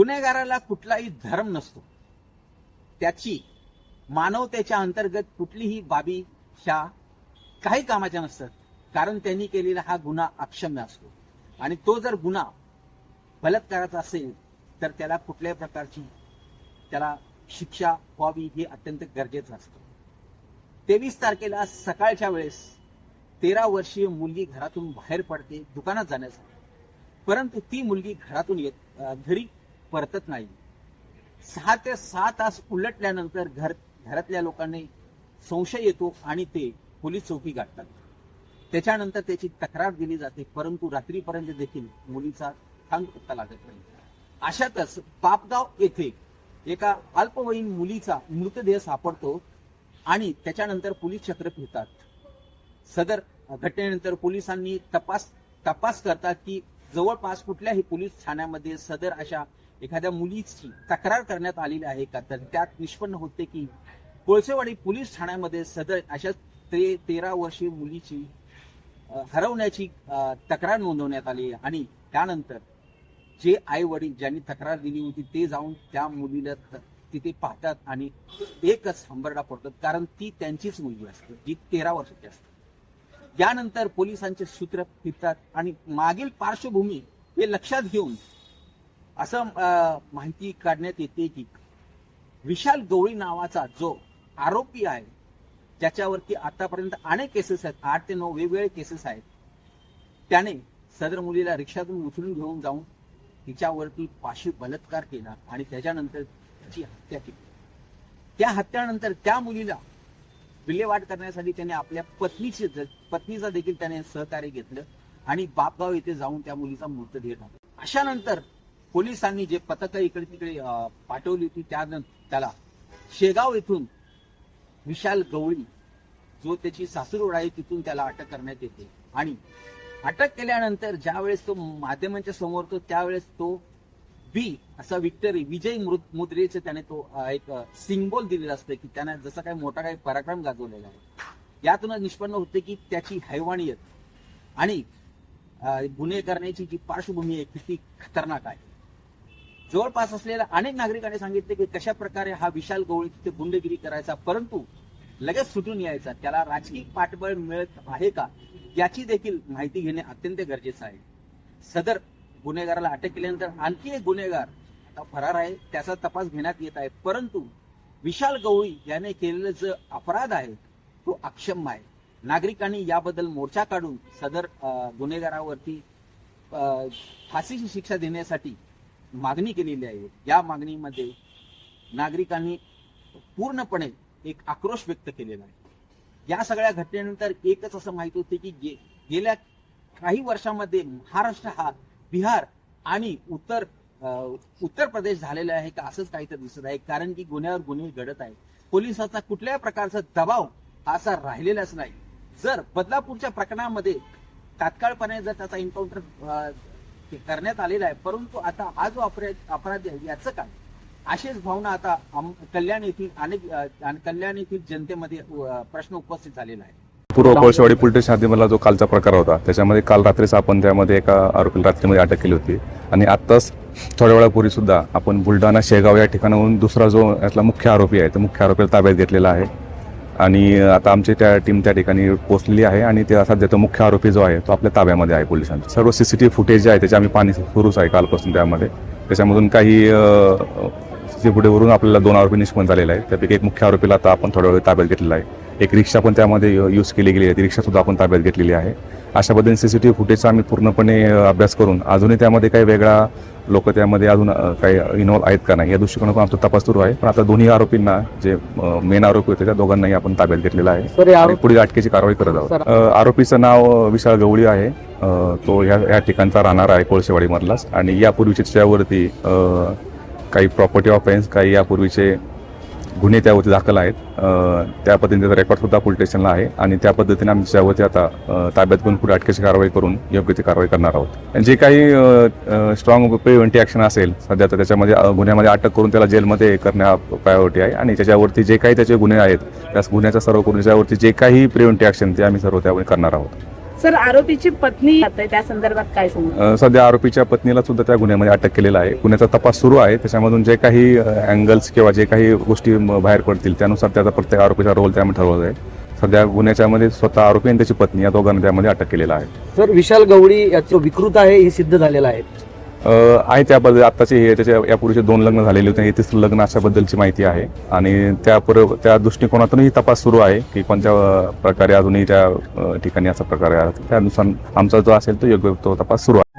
गुन्हेगाराला कुठलाही धर्म नसतो. त्याची मानवतेच्या अंतर्गत कुठलीही बाबी ह्या काही कामाच्या नसतात. कारण त्यांनी केलेला हा गुन्हा अक्षम्य असतो. आणि तो जर गुन्हा बलात्काराचा असेल तर त्याला कुठल्याही प्रकारची त्याला शिक्षा व्हावी हे अत्यंत गरजेचं असतं. तेवीस तारखेला सकाळच्या वेळेस तेरा वर्षीय मुलगी घरातून बाहेर पडते दुकानात जाण्यासाठी. परंतु ती मुलगी घरातून येत घरी परतत नाही. सहा ते सहा तास उलटल्यानंतर घर घरातल्या लोकांनी संशय येतो आणि ते पोलीस चौकी गाठतात. त्याच्यानंतर त्याची तक्रार दिली जाते परंतु रात्रीपर्यंत देखील मुलीचा थांब पत्ता लागत नाही. अशातच पापगाव येथे एका अल्पवयीन मुलीचा मृतदेह सापडतो आणि त्याच्यानंतर पोलीस चक्र फिरतात. सदर घटनेनंतर पोलिसांनी तपास तपास करतात की जवळपास कुठल्याही पोलीस ठाण्यामध्ये सदर अशा एखाद्या मुलीची तक्रार करण्यात आलेली आहे का? तर त्यात निष्पन्न होते की कोळसेवाडी पोलीस ठाण्यामध्ये सदर अशा ते तेरा वर्षीय मुलीची हरवण्याची तक्रार नोंदवण्यात आली आहे. आणि त्यानंतर जे आई वडील ज्यांनी तक्रार दिली होती ते जाऊन त्या मुलीला तिथे पाहतात आणि एकच हंबरडा पडतात कारण ती त्यांचीच मुलगी असते जी तेरा वर्षाची असते. यानंतर पोलिसांचे सूत्र फिरतात आणि मागील पार्श्वभूमी हे लक्षात घेऊन असं माहिती काढण्यात येते की विशाल गवळी नावाचा जो आरोपी आहे ज्याच्यावरती आतापर्यंत अनेक केसेस आहेत आठ ते नऊ वेगवेगळे केसेस आहेत त्याने सदर मुलीला रिक्षातून उचलून घेऊन जाऊन तिच्यावरती पाशी बलात्कार केला आणि त्याच्यानंतर तिची हत्या केली. त्या हत्यानंतर त्या मुलीला विल्हेवाट करण्यासाठी त्याने आपल्या पत्नीचे पत्नीचा देखील त्याने सहकार्य घेतलं आणि बापगाव येथे जाऊन त्या मुलीचा मृतदेह टाकला. अशानंतर पोलिसांनी जे पथक इकडे तिकडे पाठवली होती त्यानंतर त्याला शेगाव येथून विशाल गवळी जो त्याची सासूरवड आहे तिथून त्याला अटक करण्यात येते. आणि अटक केल्यानंतर ज्यावेळेस तो माध्यमांच्या समोर तो त्यावेळेस तो बी असा विक्टरी विजय मृत मुद्रेचं त्याने तो एक सिंबल दिलेला असतं की त्याने जसा काही मोठा काही पराक्रम गाजवलेला आहे. यातूनच निष्पन्न होते की त्याची हैवाणीयत आणि गुन्हे करण्याची जी पार्श्वभूमी आहे किती खतरनाक आहे. जवळपास असलेल्या अनेक नागरिकांनी सांगितले की कशा प्रकारे हा विशाल गवळी तिथे गुंडगिरी करायचा परंतु लगेच सुटून यायचा. त्याला राजकीय पाठबळ मिळत आहे का याची देखील माहिती घेणे अत्यंत गरजेचं आहे. सदर गुन्हेगाराला अटक केल्यानंतर आणखी एक गुन्हेगार आता फरार आहे त्याचा तपास घेण्यात येत आहे. परंतु विशाल गवळी याने केलेलं जो अपराध आहे तो अक्षम्य आहे. नागरिकांनी याबद्दल मोर्चा काढून सदर गुन्हेगारावरती फाशीची शिक्षा देण्यासाठी मागणी केलेली आहे. या मागणीमध्ये नागरिकांनी पूर्णपणे एक आक्रोश व्यक्त केलेला आहे. या सगळ्या घटनेनंतर एकच असं माहीत होते की गे- गेल्या काही वर्षामध्ये महाराष्ट्र हा बिहार आणि उत्तर उत्तर प्रदेश झालेला आहे का असंच काहीतरी दिसत आहे. कारण की गुन्ह्यावर गुन्हे घडत आहे पोलिसांचा कुठल्याही प्रकारचा दबाव असा राहिलेलाच नाही. जर बदलापूरच्या प्रकरणामध्ये तात्काळपणे जर त्याचा एन्काउंटर करण्यात आलेला आहे. परंतु आता हा जो अपराध अपराधी आहे याचं काय? अशीच भावना आता कल्याण येथील अनेक कल्याण येथील जनतेमध्ये प्रश्न उपस्थित झालेला आहे. पूर्व कोळशेवाडी पोलीस स्टेशन जो कालचा प्रकार होता त्याच्यामध्ये काल रात्रीच आपण त्यामध्ये एका आरोपीला रात्रीमध्ये अटक केली होती. आणि आत्ताच थोड्या वेळापूर्वी सुद्धा आपण बुलढाणा शेगाव या ठिकाणाहून दुसरा जो यातला मुख्य आरोपी आहे तो मुख्य आरोपीला ताब्यात घेतलेला आहे. आणि आता आमची त्या टीम त्या ठिकाणी पोहोचलेली आहे आणि ते सध्या तो मुख्य आरोपी जो आहे तो आपल्या ताब्यामध्ये आहे पोलिसांचा. सर्व सीसीटीव्ही फुटेज जे आहे त्याचे आम्ही पाणी सुरूच आहे कालपासून त्यामध्ये. त्याच्यामधून काही सीसीटीव्ही फुटेजवरून आपल्याला दोन आरोपी निष्पन्न झालेला आहे त्यापैकी एक मुख्य आरोपीला आता आपण थोड्या वेळ ताब्यात घेतलेला आहे. एक रिक्षा पण त्यामध्ये यूज केली गेली आहे. ती रिक्षासुद्धा आपण ताब्यात घेतलेली आहे. अशा पद्धतीने सीसीटीव्ही फुटेजचा आम्ही पूर्णपणे अभ्यास करून अजूनही त्यामध्ये काही वेगळा लोक त्यामध्ये अजून काही इन्व्हॉल्व आहेत का नाही या दृष्टिकोनातून आमचा तपास सुरू आहे. पण आता दोन्ही आरोपींना जे मेन आरोपी होते त्या दोघांनाही आपण ताब्यात घेतलेला आहे. आणि पुढील अटकेची कारवाई करत आहोत. आरोपीचं नाव विशाल गवळी आहे. तो या या ठिकाणचा राहणार आहे कोळशेवाडीमधलाच. आणि यापूर्वीचे त्याच्यावरती काही प्रॉपर्टी ऑफेन्स काही यापूर्वीचे गुन्हे त्यावरती दाखल आहेत. त्या पद्धतीने त्याचा रेकॉर्ड सुद्धा पोलीस स्टेशनला आहे आणि त्या पद्धतीने आम्ही त्यावरती आता ताब्यात घेऊन पुढे अटकेची कारवाई करून योग्य ती कारवाई करणार आहोत. आणि जे काही स्ट्रॉंग प्रिव्हेंटी ॲक्शन असेल सध्या तर त्याच्यामध्ये गुन्ह्यामध्ये अटक करून त्याला जेलमध्ये करण्या प्रायोरिटी आहे आणि त्याच्यावरती जे काही त्याचे गुन्हे आहेत त्या गुन्ह्याचा सर्व करून त्याच्यावरती जे काही प्रिव्हेंटी ॲक्शन ते आम्ही सर्व त्यावर करणार आहोत. सर आरोपीची पत्नी आहे त्या संदर्भात काय सध्या आरोपीच्या पत्नीला सुद्धा त्या गुन्ह्यामध्ये अटक केलेला आहे. गुन्ह्याचा तपास सुरू आहे. त्याच्यामधून जे काही अँगल्स किंवा जे काही गोष्टी बाहेर पडतील त्यानुसार त्याचा प्रत्येक आरोपीचा रोल त्यामध्ये ठरवला आहे सध्या गुन्ह्याच्या मध्ये स्वतः आरोपी आणि त्याची पत्नी या दोघांना त्यामध्ये अटक केलेला आहे. सर विशाल गवळी याचं विकृत आहे हे सिद्ध झालेलं आहे. आहे त्याबद्दल आत्ताचे हे त्याच्या यापूर्वीचे दोन लग्न झालेले होते. हे तिसरं लग्न अशाबद्दलची माहिती आहे. आणि त्या पुर त्या दृष्टिकोनातूनही तपास सुरू आहे की कोणत्या प्रकारे अजूनही त्या ठिकाणी असा प्रकार आहे. त्यानुसार आमचा जो असेल तो योग्य तो तपास सुरू आहे.